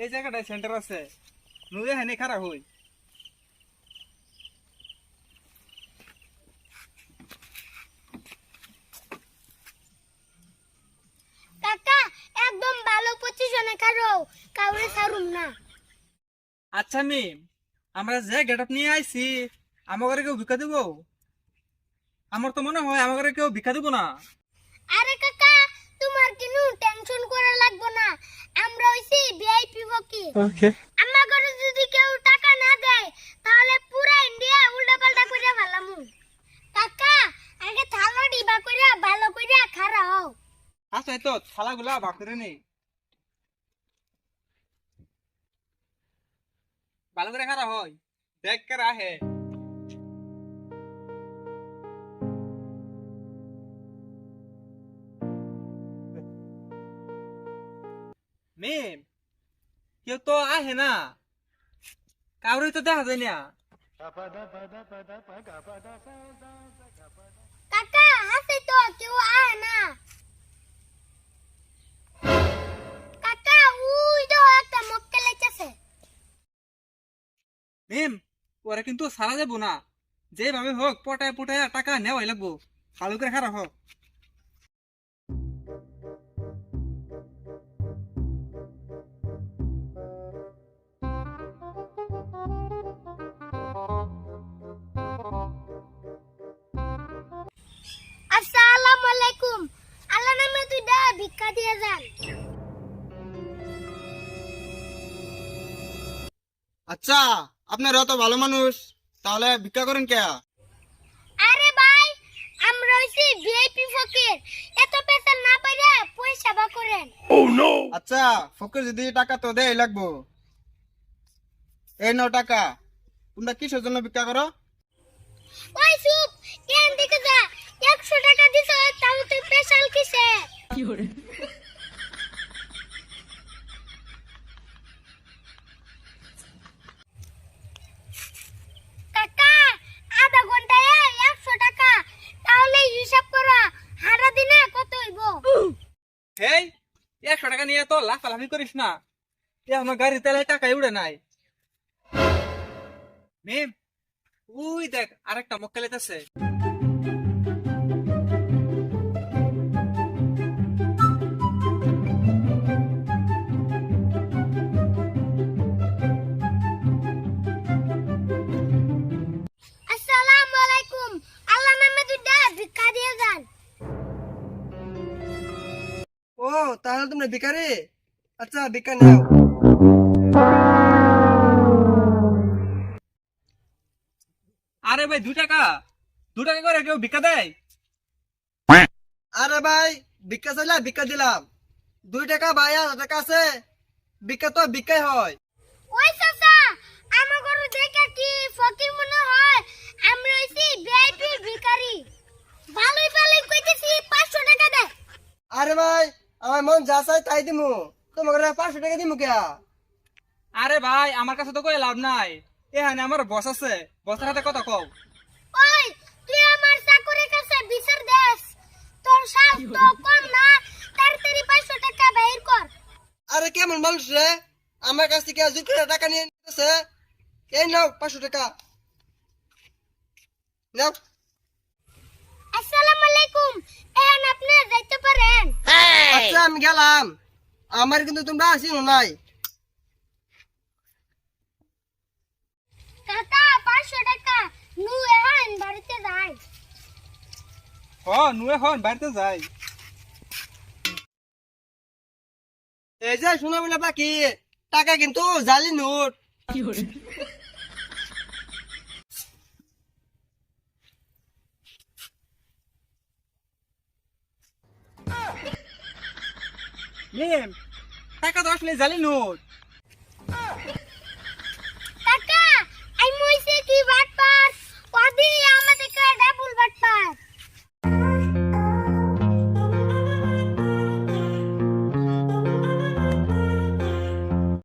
এই জায়গাটায় সেন্টার আছে। নুয়ে হেনে খারাপ হই। কাকা একদম ভালো পজিশনে খারো কাউরে ছাড়ুম না। আচ্ছা মিম আমরা যে গেট নিয়ে আইছি ঘরে কেউ ভিক্ষা দিব? আমার তো মনে হয় আমার ঘরে কেউ ভিক্ষা দিব না। আরে কাকা তোমার কিনু টেনশন করা লাগবে না। আমরা হইছি ভিআইপি ফকির ওকে আমার ঘরে যদি কেউ টাকা না দেয় তাহলে পুরা ইন্ডিয়া উল্টা পাল্টা করে ফেলামু। কাকা আগে থালা ডিবা করে ভালো করে খারা হও। আচ্ছা তো থালাগুলা ভাগ করে নেই ভালো করে খারাপ হয় দেখ কে রাহে মেম কেউ তো আহে না কাউরে তো দেখা যায় না কাকা হাসে তো কেউ আয় না কাকা উই তো একটা মক্কেল লেগেছে মেম ওরা কিন্তু সারা যাব না। যেভাবে হোক পটায় পটায় টাকা নেওয়াই লাগবো। ভালো করে খারাপ হোক। আসসালামু আলাইকুম। আল্লাহ নামে তুই দা ভিক্ষা দিয়ে যান। আচ্ছা আপনার অত ভালো মানুষ তাহলে ভিক্ষা করেন কে? আরে ভাই আমরা হইছি ভিআইপি ফকির। এত পেশা না পাইরা পয়সা বা করেন। আচ্ছা ফকির যদি টাকা তো দেয় লাগবো। এই নাও টাকা। তোমরা কিসের জন্য ভিক্ষা করো? ওই সুপ হেই একশো টাকা। নিয়ে তো লাফালাফি করিস না। এ আমার গাড়ি তেলে টাকাই উড়ে নাই। মেম উই দেখ আরেকটা মক্কেল আছে তোমরা ভিকারি আচ্ছা ভিক্ষা নাও। আরে ভাই দু টাকা। দু টাকা করে কেউ ভিক্ষা দেয়? আরে ভাই ভিক্ষা চাইলা ভিক্ষা দিলাম। দুই টাকা ভাই হাজার টাকা আছে। ভিক্ষা তো ভিক্ষাই হয়। ওই চাচা আমার গরু দেখে কি ফকির মনে হয় আমরা হইছি ভিআইপি ভিখারি ভালোই ভালোই কইতেছি 500 টাকা দে আরে ভাই আমার মন যা চাই তাই দিমু। তোমাকে পাঁচশো টাকা দিমু কে আরে ভাই আমার কাছে তো কই লাভ নাই। এখানে আমার বস আছে। বসের হাতে কথা কও। ওই তুই আমার চাকরের কাছে বিচার দেস। তোর সাহস তো কম না তাড়াতাড়ি 500 টাকা বের কর। আরে কেমন মানুষ রে? আমার কাছ থেকে জোর করে টাকা নিয়ে নিতেছে। এই নাও পাঁচশো টাকা। নাও আসসালামু আলাইকুম এখন আপনি যাইতে পারেন আচ্ছা আমি গেলাম। আমার কিন্তু তোমরা আসিও নাই। কাকা 500 টাকা। নু এখন বাড়িতে যাই। হ নুয়ে হন বাড়িতে যাই। এই যে শোনা বলে বাকি টাকা কিন্তু জালি নোট। মেম টাকা তো আসলে জালি নোট